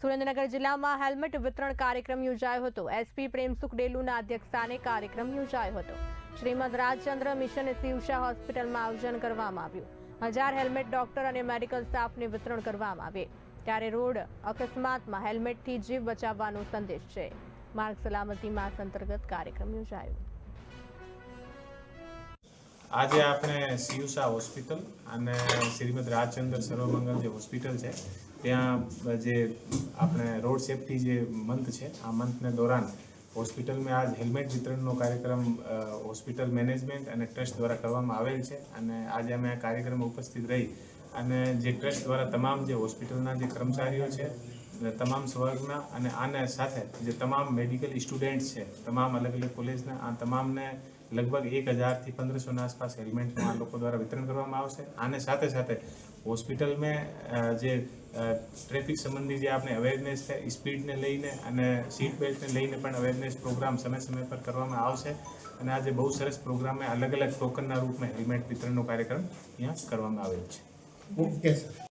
સુરેન્દ્રનગર જિલ્લામાં હેલ્મેટ વિતરણ કાર્યક્રમ યોજાયો હતો. એસપી પ્રેમસુખ ડેલુના અધ્યક્ષસ્થાને કાર્યક્રમ યોજાયો હતો. શ્રીમદ રાજચંદ્ર મિશન શિવશા હોસ્પિટલમાં આયોજન કરવામાં આવ્યું. હજાર હેલ્મેટ ડોક્ટર અને મેડિકલ સ્ટાફને વિતરણ કરવામાં આવે ત્યારે રોડ અકસ્માતમાં હેલ્મેટથી જીવ બચાવવાનો સંદેશ છે. માર્ગ સલામતી માસ અંતર્ગત કાર્યક્રમ યોજાયો. આજે આપણે સિયુસા હોસ્પિટલ અને શ્રીમદ રાજચંદ્ર સર્વમંગલ જે હોસ્પિટલ છે, ત્યાં જે આપણે રોડ સેફટી જે મંથ છે, આ મંથને દોરાન હોસ્પિટલ મેં આજ હેલ્મેટ વિતરણનો કાર્યક્રમ હોસ્પિટલ મેનેજમેન્ટ અને ટ્રસ્ટ દ્વારા કરવામાં આવેલ છે અને આજે અમે આ કાર્યક્રમમાં ઉપસ્થિત રહી અને જે ટ્રસ્ટ દ્વારા તમામ જે હોસ્પિટલના જે કર્મચારીઓ છે તમામ સ્વર્ગના અને આને સાથે જે તમામ મેડિકલ સ્ટુડન્ટ્સ છે, તમામ અલગ અલગ કોલેજના, આ તમામને લગભગ એક હજારથી પંદરસોના આસપાસ હેલ્મેટનું આ લોકો દ્વારા વિતરણ કરવામાં આવશે. આને સાથે સાથે હોસ્પિટલ મેં જે ટ્રાફિક સંબંધી જે આપણે અવેરનેસ છે સ્પીડને લઈને અને સીટ બેલ્ટને લઈને પણ અવેરનેસ પ્રોગ્રામ સમય સમય પર કરવામાં આવશે. અને આજે બહુ સરસ પ્રોગ્રામે અલગ અલગ ટોકનના રૂપમાં હેલ્મેટ વિતરણનો કાર્યક્રમ અહીંયા કરવામાં આવેલ છે. Okay sir